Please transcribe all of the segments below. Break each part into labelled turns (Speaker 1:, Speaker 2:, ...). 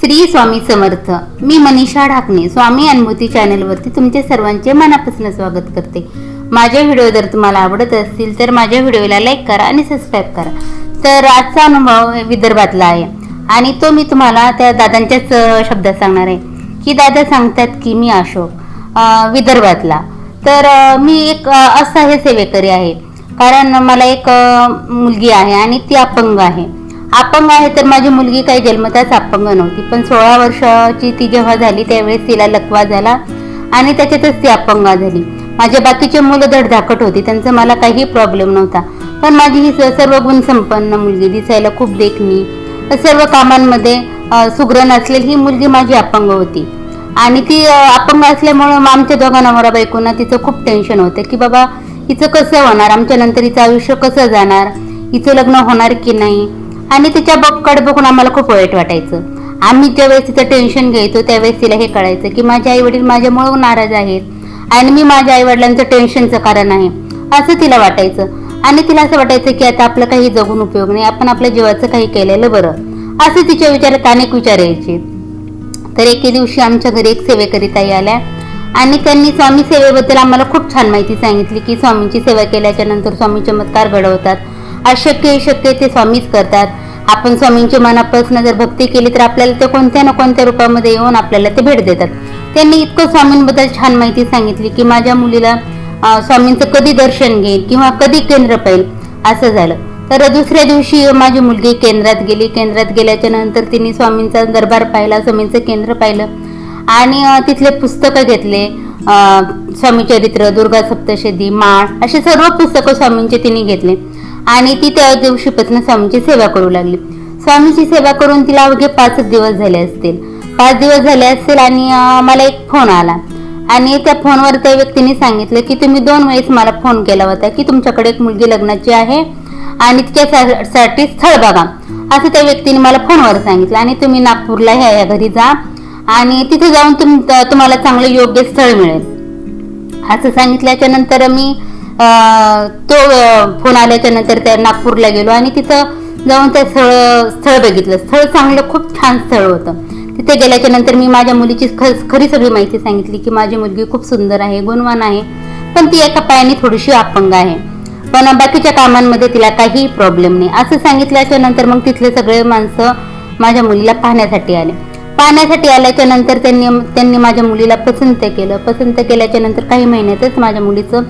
Speaker 1: श्री स्वामी समर्थ. मी मनीषा ढाकणे स्वामी अनुभूती चॅनलवरती तुमचे सर्वांचे मनापासून स्वागत करते. माझे व्हिडिओ जर तुम्हाला आवडत असतील तर माझ्या व्हिडिओला लाईक करा आणि सबस्क्राईब करा. तर आजचा अनुभव विदर्भातला आहे. आणि तो मी तुम्हाला त्या दादांच्याच शब्दात सांगणार आहे. की दादा सांगतात की मी अशोक विदर्भातला. तर मी एक अं, असहाय्य सेवेकरी आहे. कारण मला एक मुलगी आहे आणि ती अपंग आहे. अपंग आहे तर माझी मुलगी काही जन्मताच अपंग नव्हती. पण सोळा वर्षाची ती जेव्हा झाली त्यावेळेस तिला लकवा झाला आणि त्याच्यातच ती अपंग झाली. माझ्या बाकीचे मुलं धडधाकट होती त्यांचा मला काही प्रॉब्लेम नव्हता. पण माझी ही स- सर्व गुणसंपन्न मुलगी दिसायला खूप देखणी. सर्व कामांमध्ये सुग्र नसलेली असलेली ही मुलगी माझी अपंग होती. आणि ती अपंग असल्यामुळं मग आमच्या दोघा नवरा बायकोंना तिचं खूप टेन्शन होतं की बाबा हिचं कसं होणार? आमच्या नंतर हिचं आयुष्य कसं जाणार? हिचं लग्न होणार की नाही? आणि तिच्या बघकडे बघून आम्हाला खूप वाईट वाटायचं. आम्ही ज्यावेळेस तिचं टेन्शन घ्यायचो त्यावेळेस तिला हे कळायचं की माझे आई वडील माझ्यामुळं नाराज आहेत आणि मी माझ्या आई वडिलांचं टेन्शनचं कारण आहे असं तिला वाटायचं. आणि तिला असं वाटायचं की आता आपलं काही जगून उपयोग नाही आपण आपल्या जीवाचं काही केलेलं बरं. असं तिच्या विचारात अनेक विचार यायचे. तर एके दिवशी आमच्या घरी एक सेवेकरिताई आल्या आणि त्यांनी स्वामी सेवेबद्दल आम्हाला खूप छान माहिती सांगितली की स्वामींची सेवा केल्याच्यानंतर स्वामी चमत्कार घडवतात. अशक्य शक्य ते स्वामीच करतात. आपण स्वामींची मनापासून जर भक्ती केली तर आपल्याला ते कोणत्या ना कोणत्या रूपामध्ये येऊन आपल्याला ते भेट देतात. त्यांनी इतकं स्वामींबद्दल छान माहिती सांगितली की माझ्या मुलीला स्वामींचं कधी दर्शन घेईल किंवा कधी केंद्र पाहिल असं झालं. तर दुसऱ्या दिवशी माझी मुलगी केंद्रात गेली. केंद्रात गेल्याच्यानंतर तिने स्वामींचा दरबार पाहिला स्वामींचं केंद्र पाहिलं. आणि तिथले पुस्तकं घेतले स्वामी चरित्र दुर्गा सप्तशती माळ असे सर्व पुस्तकं स्वामींचे तिने घेतले. आणि ती त्या दिवशीपासून स्वामीची सेवा करू लागली. स्वामीची सेवा करून तिला अवघे पाचच दिवस झाले असतील. पाच दिवस झाले असतील आणि मला एक फोन आला. आणि त्या फोनवर त्या व्यक्तीने सांगितलं की तुम्ही दोन वेळेस मला फोन केला होता की तुमच्याकडे एक मुलगी लग्नाची आहे आणि तिच्यासाठी स्थळ बघा. असं त्या व्यक्तीने मला फोनवर सांगितलं. आणि तुम्ही नागपूरला ह्या या घरी जा आणि तिथे जाऊन तुम तुम्हाला चांगलं योग्य स्थळ मिळेल. असं सांगितल्याच्या नंतर मी तो फोन आल्याच्यानंतर त्या नागपूरला गेलो आणि तिथं जाऊन त्या स्थळ स्थळ बघितलं. स्थळ चांगलं खूप छान स्थळ होतं. तिथे गेल्याच्यानंतर मी माझ्या मुलीची ख- खरी सगळी माहिती सांगितली की माझी मुलगी खूप सुंदर आहे गुणवान आहे पण ती एका पायाने थोडीशी अपंग आहे. पण बाकीच्या कामांमध्ये तिला काही प्रॉब्लेम नाही. असं सांगितल्याच्या नंतर मग तिथले सगळे माणसं माझ्या मुलीला पाहण्यासाठी आले. पाहण्यासाठी आल्याच्यानंतर त्यांनी त्यांनी माझ्या मुलीला पसंत केलं. पसंत केल्याच्यानंतर काही महिन्यातच माझ्या मुलीचं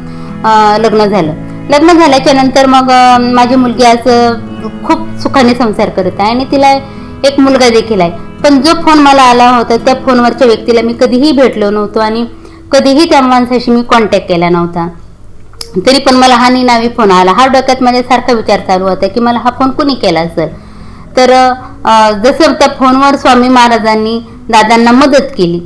Speaker 1: लग्न झालं. लग्न झाल्याच्यानंतर मग माझी मुलगी आज खूप सुखाने संसार करत आहे आणि तिला एक मुलगा देखील आहे. पण जो फोन मला आला होता त्या फोनवरच्या व्यक्तीला मी कधीही भेटलो नव्हतो आणि कधीही त्या माणसाशी मी कॉन्टॅक्ट केला नव्हता. तरी पण मला हा निनावी फोन आला. हा डोक्यात माझ्या सारखा विचार चालू होता की मला हा फोन कुणी केला असेल? तर जसं त्या फोनवर स्वामी महाराजांनी दादांना मदत केली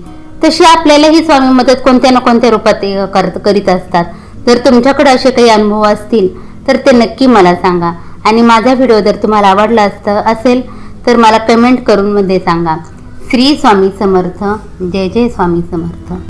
Speaker 1: तशी आपल्यालाही स्वामी मदत कोणत्या ना कोणत्या रूपात करत करीत असतात. जर तुमच्याकडे असे काही अनुभव असतील तर ते नक्की मला सांगा. आणि माझा व्हिडिओ जर तुम्हाला आवडला असतं असेल तर मला कमेंट करून मध्ये सांगा. श्री स्वामी समर्थ जय जय स्वामी समर्थ.